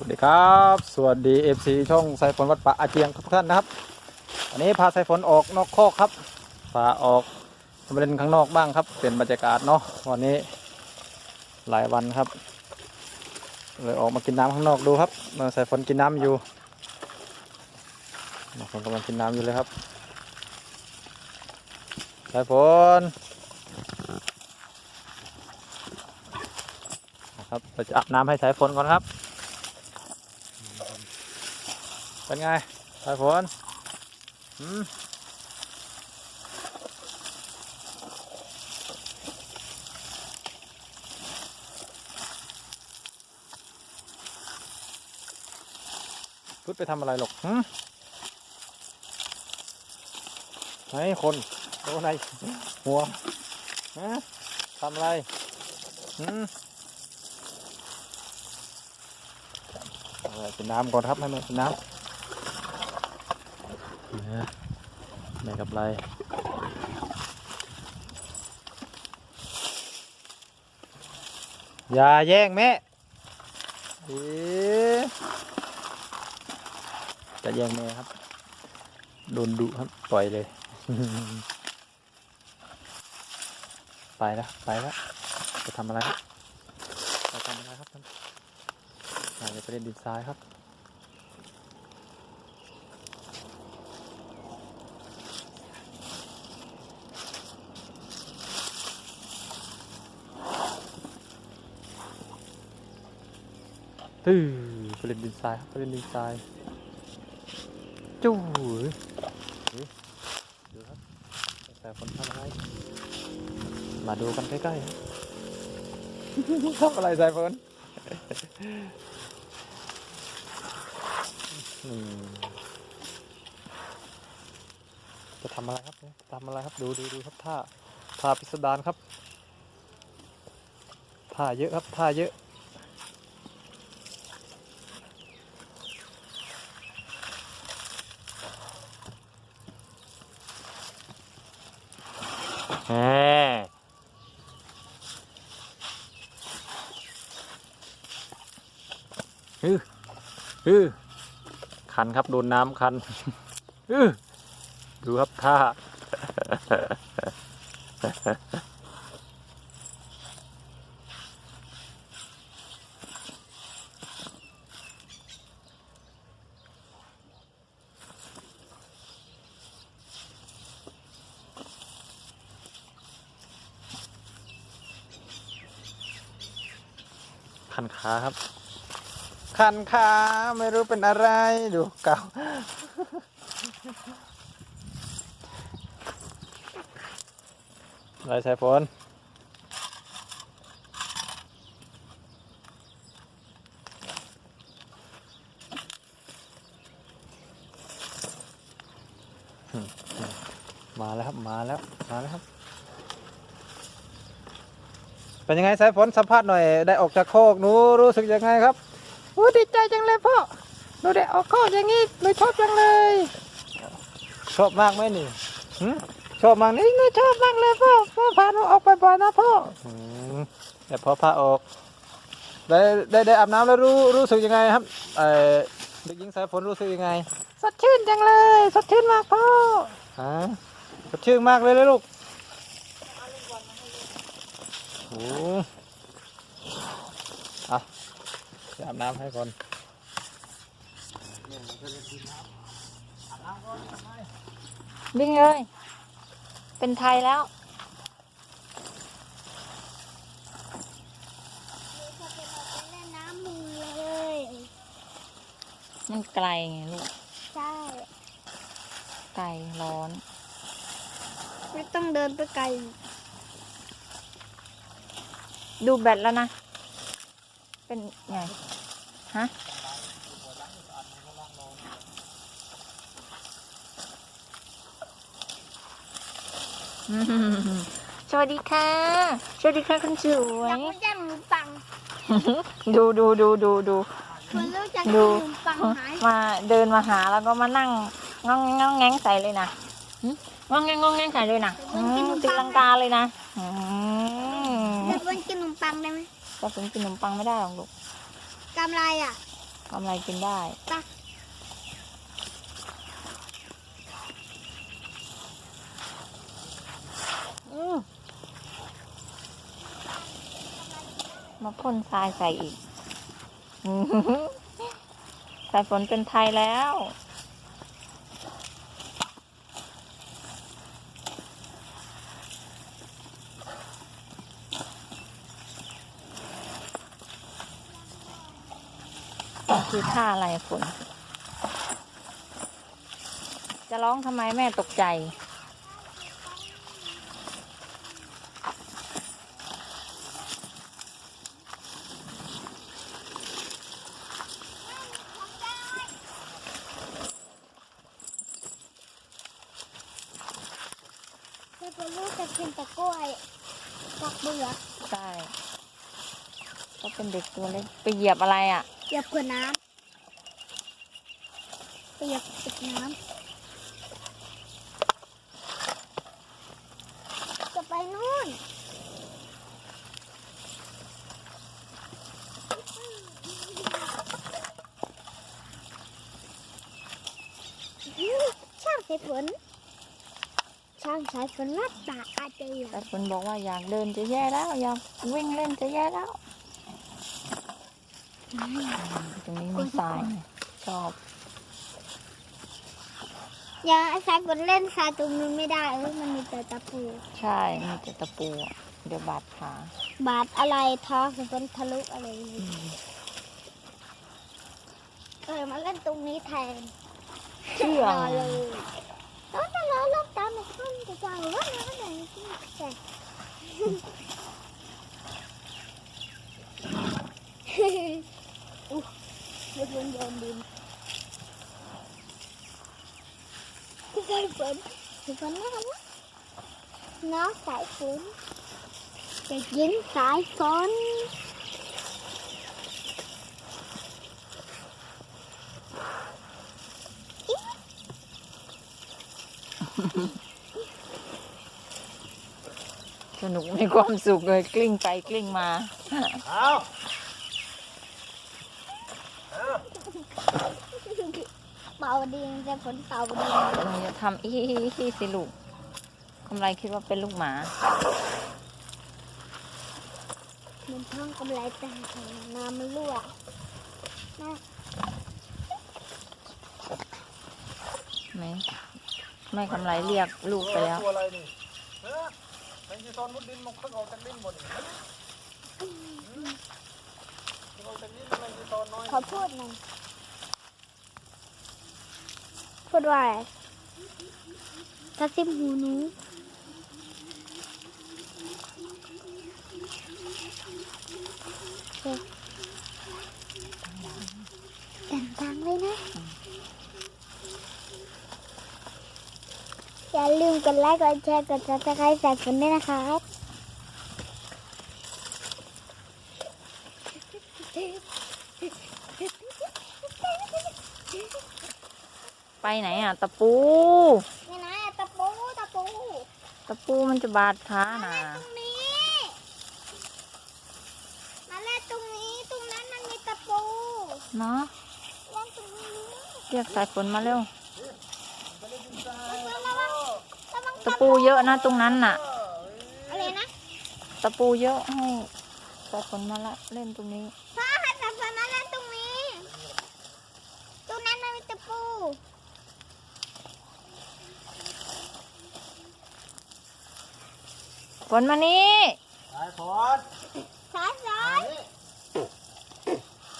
วัสดีครับ สวัสดี FC ช่องสายฝนวัดป่าอาเจียงทุกท่านนะครับวันนี้พาสายฝนออกนอกคอกครับพาออกมาเล่นข้างนอกบ้างครับ เปลี่ยนบรรยากาศเนาะวันนี้หลายวันครับ เลยออกมากินน้ำข้างนอกดูครับมื่อสายฝนกินน้ำอยู่สายฝนกำลังกินน้ำอยู่เลยครับสายฝนนะครับเราจะอาบน้ำให้สายฝนก่อนครับ เป็นไงสายฝนหืมพุดไปทำอะไรหรอกหืมไหนคนโดนไหนหัวฮะทำอะไรหืมเปกินน้ำก่อนครับให้มันกินน้ำ นะไม่กับไรอย่าแย่งแม่เอ๊ะจะแย่งแม่ครับ โดนดุครับ ปล่อยเลย ไปแล้วไปแล้วจะทำอะไรครับจะทำอะไรครับท่านอาจจะไปเล่นดินทรายครับ ตื้อไปเล่นดินทรายครับไปเล่นดินทรายจู้เฮ้ยดูครับแต่คนทำอะไรมาดูกันใกล้ๆครับทำอะไรสายฝนอืมจะทำอะไรครับเนี่ยทำอะไรครับดูดูดูครับท่าท่าพิสดารครับท่าเยอะครับท่าเยอะ แหมฮึฮึคันครับโดนน้ำคันฮึดูครับท่า คันขาครับ คันขาไม่รู้เป็นอะไรดูเก่าอะไรสายฝนอืมอืมมาแล้วครับ มาแล้ว มาแล้วครับ เป็นยังไงสายฝนสัมภาษณ์หน่อยได้ออกจากโคกหนูรู้สึกยังไงครับโอ้ดีใจจังเลยพ่อหนูได้ออกโคกอย่างนี้หนูชอบจังเลย ชอบมากไหมนี่หึชอบมากนี่หนูชอบมากเลยพ่อพ่อพาหนูออกบ่อยๆนะพ่ออืมแต่พ่อพาออก ได้ได้ได้อาบน้ำแล้วรู้รู้สึกยังไงครับเออเด็กหญิงสายฝนรู้สึกยังไงสดชื่นจังเลย สดชื่นมากพ่อฮะสดชื่นมากเลยเลยลูก โอ้อะจะอาบน้ำให้ก่อนวิ่งเลย เป็นไทยแล้วเล่นน้ำมือเลยมันไกลไงลูก ใช่ ไกลร้อน ไม่ต้องเดินไปไกล ดูแบตแล้วนะ เป็นไง ฮะอืมสวัสดีค่ะ สวัสดีค่ะคุณสวอยยากรู้จักหนูปังดูดูดูดูดู คุณรู้จักดูหนูปังไหมมาเดินมาหาแล้วก็มานั่งงองแงงงองแงงใส่เลยนะหึงองแงงงองแงงใส่เลยนะอืมตีลังกาเลยนะอืม ปังได้ไหมก็ถึงกินขนมปังไม่ได้หรอกลูกกำไรอะทำอะไรกินได้ไปอืมมาพ่นทรายใส่อีกอื้อหือสายฝนเป็นไทยแล้ว คือท่าอะไรอะฝนจะร้องทำไมแม่ตกใจให้คนลูกจะกินแต่กล้วยกับเบือกใช่ก็เป็นเด็กตัวเล็กไปเหยียบอะไรอะ เหยียบขวดน้ำ ไปเหยียบติดน้ำจะไปนู่นอื้อช่างสายฝนช่างสายฝนรัดตาอาจจะอยาแต่กคนบอกว่าอยากเดินจะแย่แล้วอยากวิ่งเล่นจะแย่แล้ว ตรงนี้มีทรายชอบ อย่าสายฝนเล่นทรายตรงนี้ไม่ได้เออมันมีแต่ตะปู ใช่มีแต่ตะปูอะเดี๋ยวบาดขาบาดอะไรท้องสายฝนทะลุอะไรอย่างอืงี้มเออมาเล่นตรงนี้แทนเชื่อรอเลยแล้วถ้าเราลบตามมาขึ้นจะจังว่าเราก็ได้ที่แต่อุ๊ยไม่ควรโยนดิน สายฝนสายฝนน่ารักน้องสายฝนเด็กหญิงสายฝนสนุกมีความสุขเลยกลิ้งไปกลิ้งมา เอาเเป่าดินแต่ฝนเป่าดินหนูจะทำอีฮีสิลูกกำไรคิดว่าเป็นลูกหมามันท้องกำไรแต่น้ำมันรั่วนะไหมไม่กำไรเรียกลูกไปแล้วตัวอะไรนี่เออแมงจีซอนมุดดินมันเพิ่งออกจากดินหมดนี่หืมเพิ่งออกจากดินแมงจีซอนน้อยขอพูดหน่อย พูดว่าอะไรกระซิบหูหนูโอเคดังๆเลยนะ อย่าลืมกดไลค์ กดแชร์ กดซับสไครต์ใส่ฝนด้วยนะครับ ไปไหนอะ ตะปู นี่นะตะปูตะปูตะปูมันจะบาดขาน่ะตรงนี้ มาเล่นตรงนี้ตรงนั้นมันมีตะปูเนาะเล่นตรงนี้เรียกสายฝนมาเร็ว ระวังระวังระวังตะปูเยอะนะตรงนั้นน่ะ อะไรนะตะปูเยอะให้สายฝนมาละเล่นตรงนี้ พ่อให้ตะปูมาเล่นตรงนี้ ตรงนั้นมันมีตะปู ฝนมานี่สายฝนสายฝน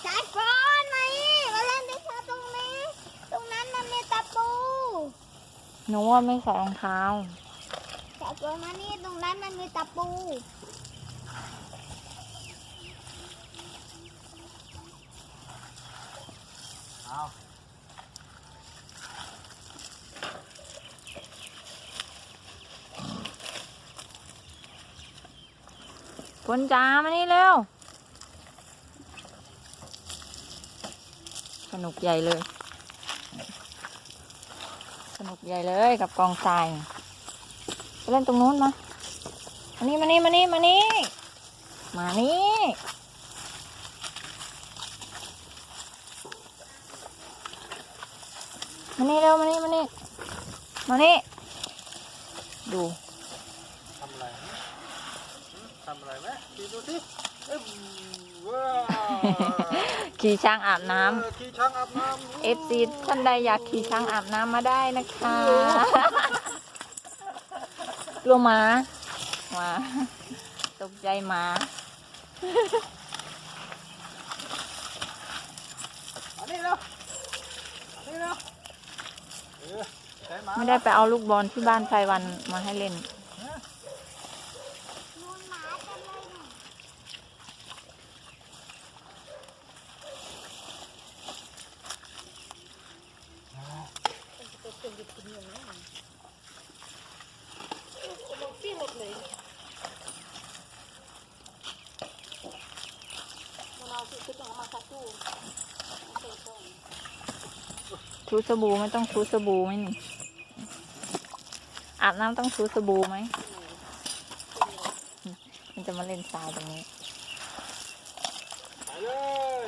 สายฝนมานี่มาเล่นดิฉันตรงนี้ ตรงนั้นมันมีตะปูหนูว่าไม่ใส่รองเท้าสายฝนมานี่ตรงนั้นมันมีตะปู ฝนจ้ามานี่เร็ว สนุกใหญ่เลย สนุกใหญ่เลยกับกองทรายไปเล่นตรงนู้นมามานี่มานี่มานี่มานี่มานี่มานี่เร็วมานี่มานี่มานี่ดู ทำอะไรนะ ทำอะไรไหมดูดูสิเอ้ยว้าวขี่ช้างอาบน้ำ เออขี่ช้างอาบน้ำเอฟซีท่านใดอยากขี่ช้างอาบน้ำมาได้นะคะกลัวหมาหมาตกใจหมาอันนี้เร็วอันนี้เร็วเออใส่หมาไม่ได้ไปเอาลูกบอลที่บ้านไพรวันมาให้เล่นนู่นหมาเต็มเลยน่ะ ชูสบู่ไม่ต้องชูสบู่ไหมนี่อาบน้ำต้องชูสบู่ไหมมันจะมาเล่นทรายตรงนี้ไปเลย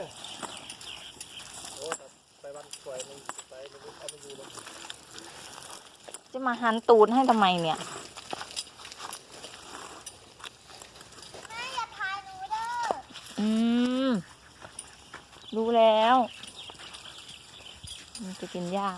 โอ้แต่ไปวันสวยมันไปมันเอาไปอยู่แล้วจะมาหันตูดให้ทำไมเนี่ยแม่อย่าพาหนูเด้ออืมรู้แล้ว มันจะกินหญ้า